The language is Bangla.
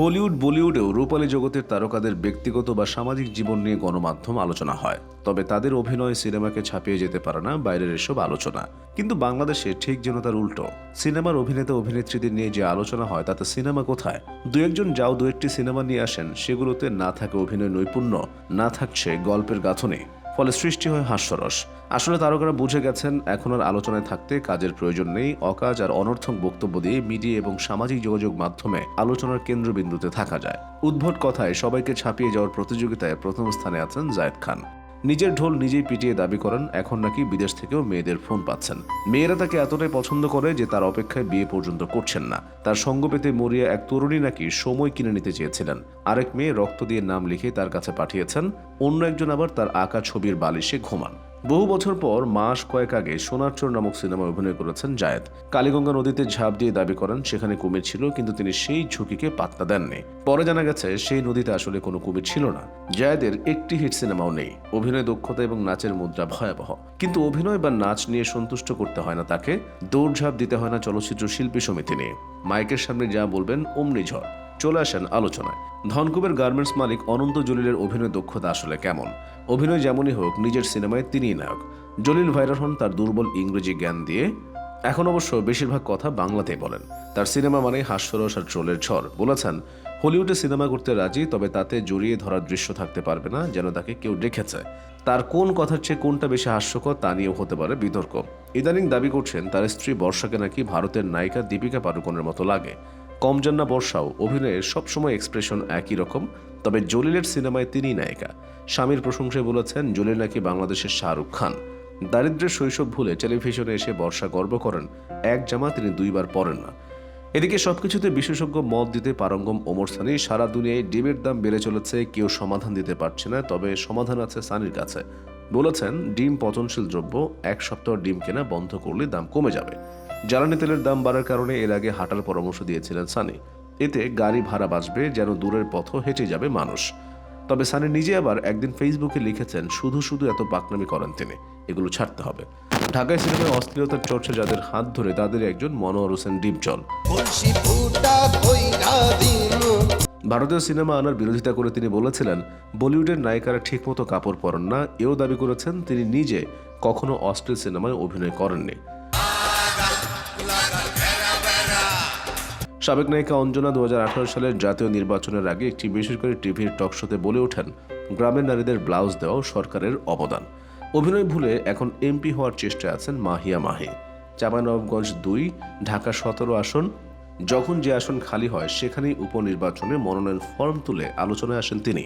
হলিউড, বলিউডেও রূপালী জগতের তারকাদের ব্যক্তিগত বা সামাজিক জীবন নিয়ে গণমাধ্যম আলোচনা হয়। তবে তাদের অভিনয় সিনেমাকে ছাপিয়ে যেতে পারে না বাইরের এসব আলোচনা। কিন্তু বাংলাদেশে ঠিক যেন তার উল্টো। সিনেমার অভিনেতা, অভিনেত্রীদের নিয়ে যে আলোচনা হয়, তাতে সিনেমা কোথায়? দু একজন যাও দু একটি সিনেমা নিয়ে আসেন, সেগুলোতে না থাকে অভিনয় নৈপুণ্য, না থাকছে গল্পের গাঁথনি। ফলে সৃষ্টি হয় হাস্যরস। আসলে তারকারা বুঝে গেছেন, এখন আর আলোচনায় থাকতে কাজের প্রয়োজন নেই। অকাজ আর অনর্থক বক্তব্য দিয়ে মিডিয়া এবং সামাজিক যোগাযোগ মাধ্যমে আলোচনার কেন্দ্রবিন্দুতে থাকা যায়। উদ্ভট কথায় সবাইকে ছাপিয়ে যাওয়ার প্রতিযোগিতায় প্রথম স্থানে আছেন জায়েদ খান। নিজের ঢোল নিজেই পিটিয়ে দাবি করেন, এখন নাকি বিদেশ থেকেও মেয়েদের ফোন পাচ্ছেন। মেয়েরা তাকে এতটাই পছন্দ করে যে তার অপেক্ষায় বিয়ে পর্যন্ত করছেন না। তার সঙ্গ পেতে মরিয়া এক তরুণী নাকি সময় কিনে নিতে চেয়েছিলেন। আরেক মেয়ে রক্ত দিয়ে নাম লিখে তার কাছে পাঠিয়েছেন, অন্য একজন আবার তার আঁকা ছবির বালিশে ঘুমান। বহু বছর পর মাস কয়েক আগে সোনার চোর নামক সিনেমায় অভিনয় করেছেন জায়েদ। কালীগঙ্গা নদীতে ঝাঁপ দিয়ে দাবি করেন, সেখানে কুমির ছিল, কিন্তু তিনি সেই ঝুঁকিকে পাত্তা দেননি। পরে জানা গেছে, সেই নদীতে আসলে কোনো কুমির ছিল না। জায়েদের একটি হিট সিনেমাও নেই, অভিনয় দক্ষতা এবং নাচের মুদ্রা ভয়াবহ। কিন্তু অভিনয় বা নাচ নিয়ে সন্তুষ্ট করতে হয় না তাকে, দৌড়ঝাঁপ দিতে হয় না চলচ্চিত্র শিল্পী সমিতি নিয়ে। মাইকের সামনে যা বলবেন, অমনি ঝড়। চলে আসেন আলোচনায়। ধনকুবের গার্মেন্টস মালিক অনন্ত জলিলের অভিনয় দক্ষতা আসলে কেমন? অভিনয় যেমনই হোক, নিজের সিনেমায় তিনিই নায়ক। জলিল ভাইরাল হন তার দুর্বল ইংরেজি জ্ঞান দিয়ে। এখন অবশ্য বেশিরভাগ কথা বাংলাতেই বলেন। তার সিনেমা মানে হাস্যরস আর ট্রোলের ঝড়। বলেছেন, হলিউডে সিনেমা করতে রাজি, তবে তাতে জড়িয়ে ধরার দৃশ্য থাকতে পারবে না, যেন তাকে কেউ দেখেছে। তার কোন কথার চেয়ে কোনটা বেশি হাস্যকর তা নিয়েও হতে পারে বিতর্ক। ইদানিং দাবি করছেন, তার স্ত্রী বর্ষাকে নাকি ভারতের নায়িকা দীপিকা পাডুকোনের মতো লাগে। কম জান্না বর্ষাও, অভিনয়ের সবসময় এক্সপ্রেশন একই রকম, তবে জলিলের সিনেমায় তিনি নায়িকা। স্বামীর প্রশংসায় বলেছেন, জলিল নাকি বাংলাদেশের শাহরুখ খান। দারিদ্রের শৈশব ভুলে টেলিভিশনে এসে বর্ষা গর্ব করেন, এক জামা তিনি দুইবার পরেন না। এদিকে সবকিছুতে বিশেষজ্ঞ মত দিতে পারঙ্গম ওমর সানি, সারা দুনিয়ায় ডিমের দাম বেড়ে চলেছে, কেউ সমাধান দিতে পারছে না, তবে সমাধান আছে সানির কাছে। বলেছেন, ডিম পচনশীল দ্রব্য, এক সপ্তাহ ডিম কেনা বন্ধ করলে দাম কমে যাবে। জ্বালানি তেলের দাম বাড়ার কারণে এর আগে হাঁটার পরামর্শ দিয়েছিলেন সানি। এতে গাড়ি ভাড়া বাঁচবে যেন দূরের পথও হেঁটে যাবে মানুষ। তবে সানি নিজে আবার একদিন ফেসবুকে লিখেছেন শুধু শুধু এত পাকনামি করেন তিনি এগুলো ছাড়তে হবে। ঢাকায় সিনেমায় অস্থিরতার চর্চা যাদের হাত ধরে তাদের একজন মনোয়ার হোসেন ডিপজল ভারতীয় সিনেমা আনার বিরোধিতা করে তিনি বলেছিলেন বলিউডের নায়িকারা ঠিকমতো কাপড় পরেন না। এও দাবি করেছেন তিনি নিজে কখনো অস্ট্রেল সিনেমায় অভিনয় করেননি। সাবেক নায়িকা অঞ্জনা দু হাজার আঠারো সালের জাতীয় নির্বাচনের আগে একটি বেসরকারি টিভির টক শোতে বলে ওঠেন, গ্রামের নারীদের ব্লাউজ দেওয়াও সরকারের অবদান। অভিনয় ভুলে এখন এমপি হওয়ার চেষ্টায় আছেন মাহিয়া মাহি। চাঁপাইনবাবগঞ্জ দুই, ঢাকা সতেরো আসন। যখন যে আসন খালি হয়, সেখানেই উপনির্বাচনে মনোনয়ন ফর্ম তুলে আলোচনায় আসেন তিনি।